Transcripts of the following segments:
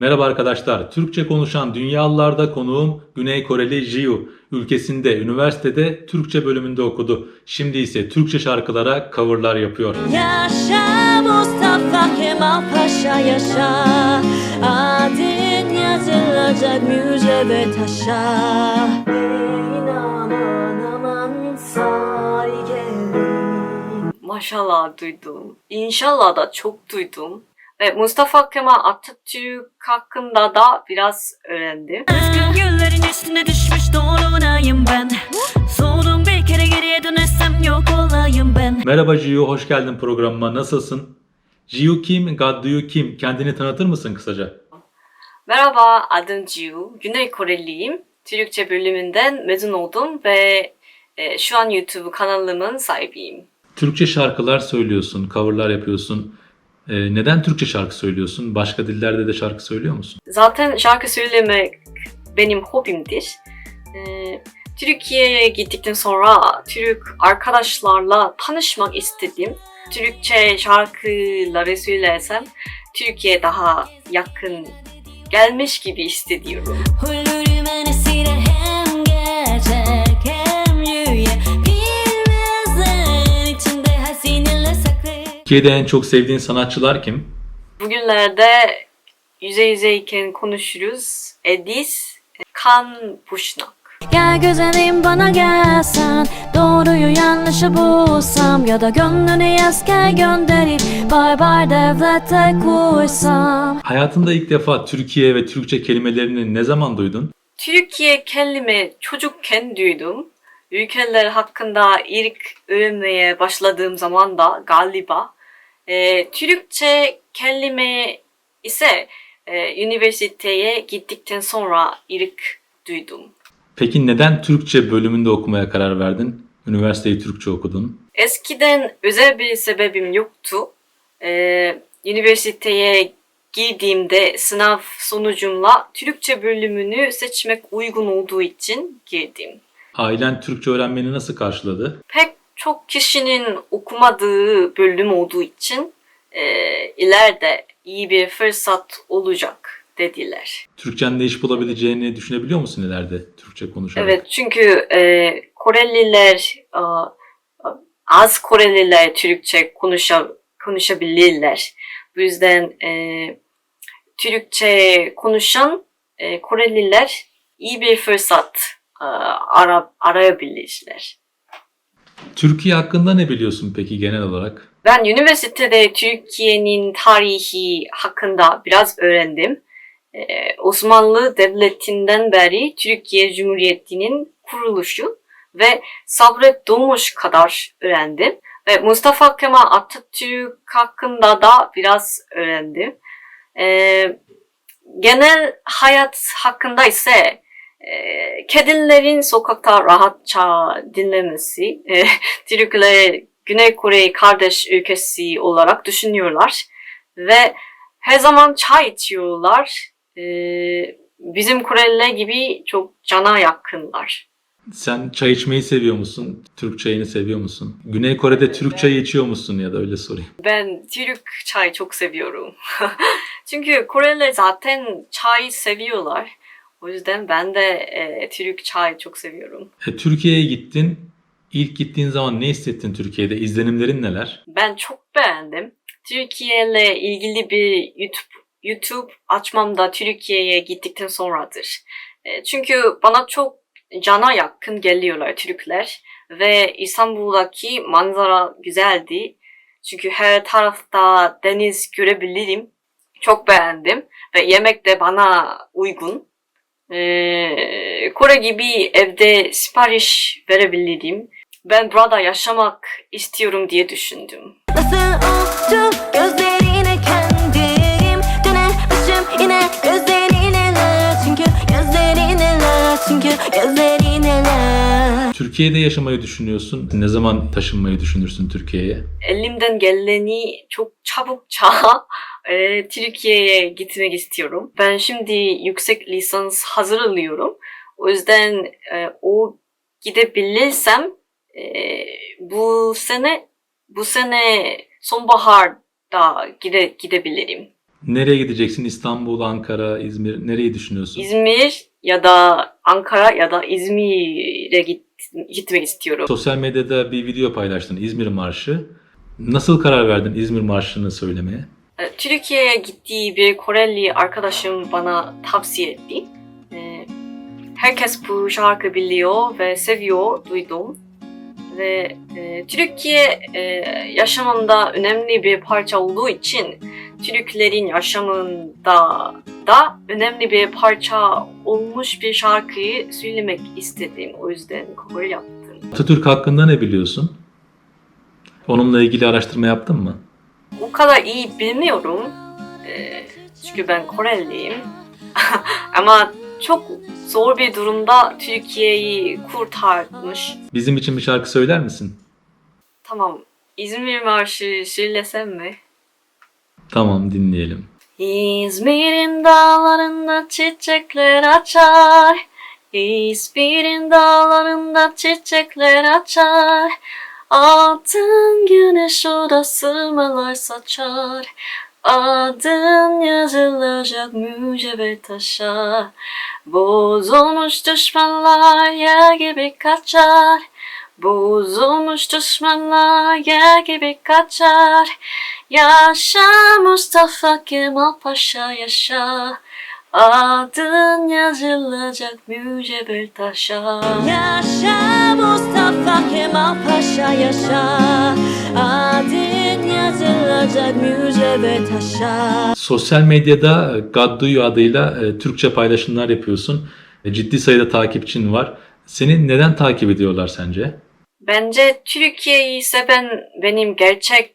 Merhaba arkadaşlar. Türkçe konuşan dünyalılarda konuğum Güney Koreli Jiu. Ülkesinde, üniversitede Türkçe bölümünde okudu. Şimdi ise Türkçe şarkılara coverlar yapıyor. Yaşa Mustafa Kemal Paşa yaşa Adın yazılacak müze ve taşa Maşallah duydum. İnşallah da çok duydum. Ve Mustafa Kemal Atatürk hakkında da biraz öğrendim. Üzgün güllerin üstüne düşmüş dolunayım ben Soğudum bir kere geriye dönersem yok olayım ben Merhaba Jiu, hoş geldin programıma. Nasılsın? Jiu kim, Gadduyu kim? Kendini tanıtır mısın kısaca? Merhaba, adım Jiu. Güney Koreliyim. Türkçe bölümünden mezun oldum ve e, şu an YouTube kanalımın sahibiyim. Türkçe şarkılar söylüyorsun, coverlar yapıyorsun. Ee, neden Türkçe şarkı söylüyorsun? Başka dillerde de şarkı söylüyor musun? Zaten şarkı söylemek benim hobimdir. E, Türkiye'ye gittikten sonra Türk arkadaşlarla tanışmak istedim. Türkçe şarkıları söylersem Türkiye daha yakın gelmiş gibi hissediyorum. Türkiye'de en çok sevdiğin sanatçılar kim? Bugünlerde yüzey yüzeyken konuşuruz. Edis, Kan Puşnak. Gel güzelim bana gelsen Doğruyu yanlışı bulsam Ya da gönlünü asker gönderip Bay bay devlete koysam Hayatında ilk defa Türkiye ve Türkçe kelimelerini ne zaman duydun? Türkiye kelime çocukken duydum. Ülkeler hakkında ilk öğrenmeye başladığım zaman da galiba e, Türkçe kelime ise e, üniversiteye gittikten sonra ilk duydum. Peki neden Türkçe bölümünde okumaya karar verdin? Üniversiteyi Türkçe okudun. Eskiden özel bir sebebim yoktu. Ee, üniversiteye girdiğimde sınav sonucumla Türkçe bölümünü seçmek uygun olduğu için girdim. Ailen Türkçe öğrenmeni nasıl karşıladı? Pek çok kişinin okumadığı bölüm olduğu için e, ileride iyi bir fırsat olacak dediler. Türkçenle iş bulabileceğini düşünebiliyor musun ileride Türkçe konuşarak? Evet çünkü e, Koreliler e, az Koreliler Türkçe konuşa, konuşabilirler. Bu yüzden e, Türkçe konuşan e, Koreliler iyi bir fırsat e, ara, arayabilirler. Türkiye hakkında ne biliyorsun peki genel olarak? Ben üniversitede Türkiye'nin tarihi hakkında biraz öğrendim. Ee, Osmanlı Devleti'nden beri Türkiye Cumhuriyeti'nin kuruluşu ve Sabret Doğmuş kadar öğrendim. Ve Mustafa Kemal Atatürk hakkında da biraz öğrendim. Ee, genel hayat hakkında ise kedilerin sokakta rahatça dinlemesi, e, Türkler Güney Kore'yi kardeş ülkesi olarak düşünüyorlar ve her zaman çay içiyorlar. Ee, bizim Koreliler gibi çok cana yakınlar. Sen çay içmeyi seviyor musun? Türk çayını seviyor musun? Güney Kore'de Türk çayı içiyor musun ya da öyle sorayım. Ben Türk çay çok seviyorum. Çünkü Koreliler zaten çay seviyorlar. O yüzden ben de e, Türk çay çok seviyorum. E, Türkiye'ye gittin. İlk gittiğin zaman ne hissettin Türkiye'de? İzlenimlerin neler? Ben çok beğendim. Türkiye ile ilgili bir YouTube YouTube açmam da Türkiye'ye gittikten sonradır. E, Çünkü bana çok cana yakın geliyorlar Türkler ve İstanbul'daki manzara güzeldi. Çünkü her tarafta deniz görebilirim. Çok beğendim ve yemek de bana uygun. E, Kore gibi evde sipariş verebilirim. Ben burada yaşamak istiyorum diye düşündüm. Nasıl oldu gözlerine kendim Döner başım yine gözlerineler Çünkü gözlerineler Çünkü gözlerineler Türkiye'de yaşamayı düşünüyorsun. Ne zaman taşınmayı düşünürsün Türkiye'ye? elimden geleni çok çabukça e, Türkiye'ye gitmek istiyorum. Ben şimdi yüksek lisans hazırlıyorum. O yüzden e, o gidebilirsem e, bu sene bu sene sonbaharda gide, gidebilirim. Nereye gideceksin? İstanbul, Ankara, İzmir. Nereyi düşünüyorsun? İzmir ya da Ankara ya da İzmir'e git, gitmek istiyorum. Sosyal medyada bir video paylaştın. İzmir Marşı. Nasıl karar verdin İzmir Marşı'nı söylemeye? E, Türkiye'ye gittiği bir Koreli arkadaşım bana tavsiye etti. E, Herkes bu şarkı biliyor ve seviyor, duydum. Ve e, Türkiye e, yaşamında önemli bir parça olduğu için Türklerin yaşamında da önemli bir parça olmuş bir şarkıyı söylemek istedim. O yüzden cover yaptım. Atatürk hakkında ne biliyorsun? Onunla ilgili araştırma yaptın mı? O kadar iyi bilmiyorum. Ee, çünkü ben Koreliyim. Ama çok zor bir durumda Türkiye'yi kurtarmış. Bizim için bir şarkı söyler misin? Tamam. İzmir Marşı söylesem mi? Tamam dinleyelim. İzmir'in dağlarında çiçekler açar. İzmir'in dağlarında çiçekler açar. Altın güneş odasımalar saçar. Adın yazılacak mücevher taşa. Bozulmuş düşmanlar yer gibi kaçar. Bozulmuş düşmanlar yer gibi kaçar. Yaşa Mustafa Kemal Paşa yaşa Adın yazılacak mücevher taşa Yaşa Mustafa Kemal Paşa yaşa Adın yazılacak mücevher taşa Sosyal medyada Gadduyu adıyla e, Türkçe paylaşımlar yapıyorsun. E, ciddi sayıda takipçin var. Seni neden takip ediyorlar sence? Bence Türkiye'yi seven benim gerçek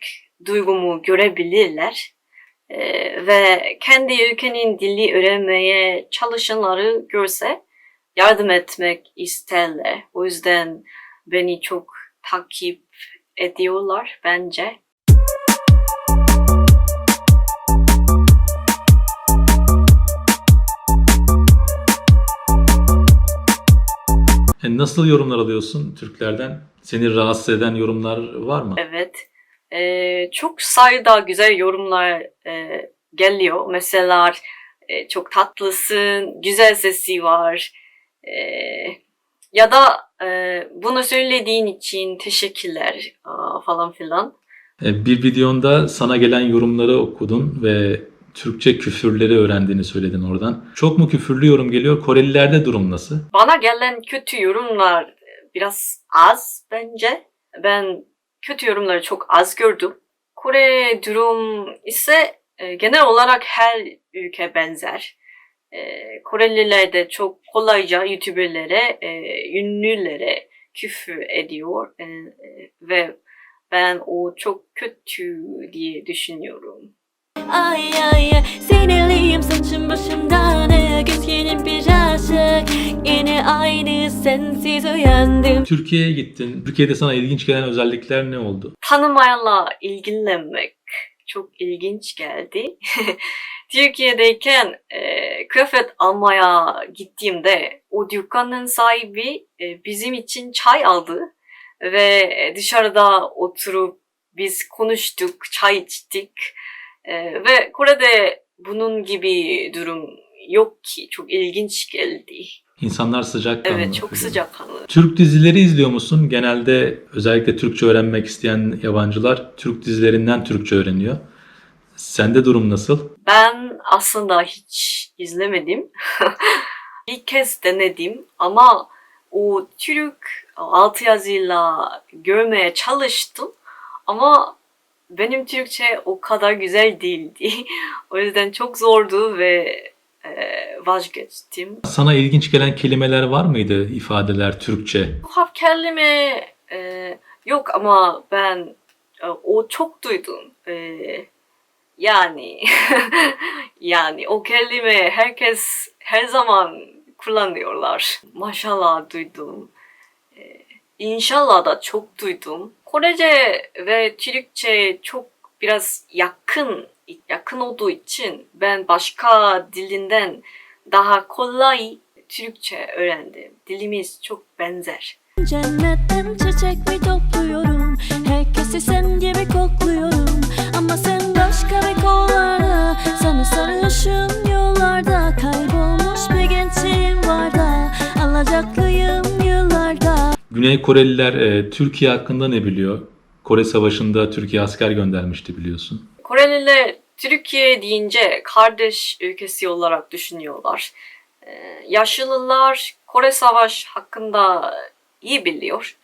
duygumu görebilirler Ee, ve kendi ülkenin dili öğrenmeye çalışanları görse yardım etmek isterler. O yüzden beni çok takip ediyorlar bence. E, nasıl yorumlar alıyorsun Türklerden? Seni rahatsız eden yorumlar var mı? Evet. Ee, çok sayıda güzel yorumlar e, geliyor. Mesela e, çok tatlısın, güzel sesi var. E, ya da e, bunu söylediğin için teşekkürler aa, falan filan. E, Bir videonda sana gelen yorumları okudun ve Türkçe küfürleri öğrendiğini söyledin oradan. Çok mu küfürlü yorum geliyor? Korelilerde durum nasıl? Bana gelen kötü yorumlar biraz az bence. Ben kötü yorumları çok az gördüm. Kore durum ise e, genel olarak her ülke benzer. E, Koreliler de çok kolayca YouTuber'lere, e, ünlülere küfür ediyor E, e, ve ben o çok kötü diye düşünüyorum. Ay ay ay Sinirliyim saçım başımdan Gözgenim birazcık Yine aynı sensiz uyandım Türkiye'ye gittin. Türkiye'de sana ilginç gelen özellikler ne oldu? tanımayanla ilgilenmek çok ilginç geldi. Türkiye'deyken e, kıyafet almaya gittiğimde o dükkanın sahibi e, bizim için çay aldı ve dışarıda oturup biz konuştuk, çay içtik E, ve Kore'de bunun gibi durum yok ki çok ilginç geldi. İnsanlar sıcakkanlı. Evet çok sıcakkanlı. Türk dizileri izliyor musun? Genelde özellikle Türkçe öğrenmek isteyen yabancılar Türk dizilerinden Türkçe öğreniyor. Sende durum nasıl? Ben aslında hiç izlemedim. Bir kez denedim ama o Türk altyazıyla görmeye çalıştım ama benim Türkçe o kadar güzel değildi. o yüzden çok zordu ve e, vazgeçtim. Sana ilginç gelen kelimeler var mıydı? ifadeler Türkçe? Tuhaf kelime e, yok ama ben e, o çok duydum. E, yani yani o kelime herkes her zaman kullanıyorlar. Maşallah duydum. E, inşallah da çok duydum. Korece ve Türkçe çok biraz yakın yakın olduğu için ben başka dilinden daha kolay Türkçe öğrendim. Dilimiz çok benzer. Cennetten çiçek mi topluyorum Güney Koreliler e, Türkiye hakkında ne biliyor? Kore Savaşı'nda Türkiye asker göndermişti biliyorsun. Koreliler Türkiye deyince kardeş ülkesi olarak düşünüyorlar. Ee, yaşlılar Kore Savaş hakkında iyi biliyor.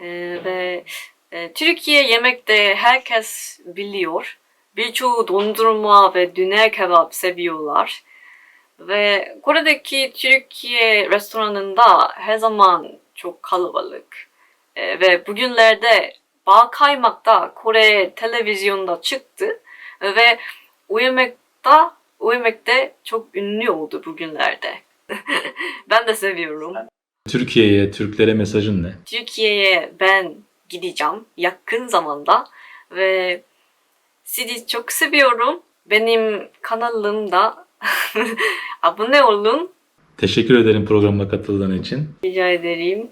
Ee, ve e, Türkiye yemekte herkes biliyor. Birçoğu dondurma ve döner kebap seviyorlar. Ve Kore'deki Türkiye restoranında her zaman çok kalabalık. Ee, ve bugünlerde Bağ Kaymak'ta Kore televizyonda çıktı ve o yemekta, o yemekte çok ünlü oldu bugünlerde. ben de seviyorum. Türkiye'ye, Türklere mesajın ne? Türkiye'ye ben gideceğim yakın zamanda ve sizi çok seviyorum. Benim kanalımda abone olun. Teşekkür ederim programıma katıldığın için. Rica ederim.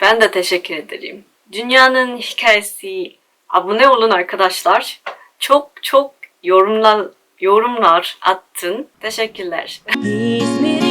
Ben de teşekkür ederim. Dünyanın hikayesi abone olun arkadaşlar. Çok çok yorumlar yorumlar attın. Teşekkürler. İzmir'in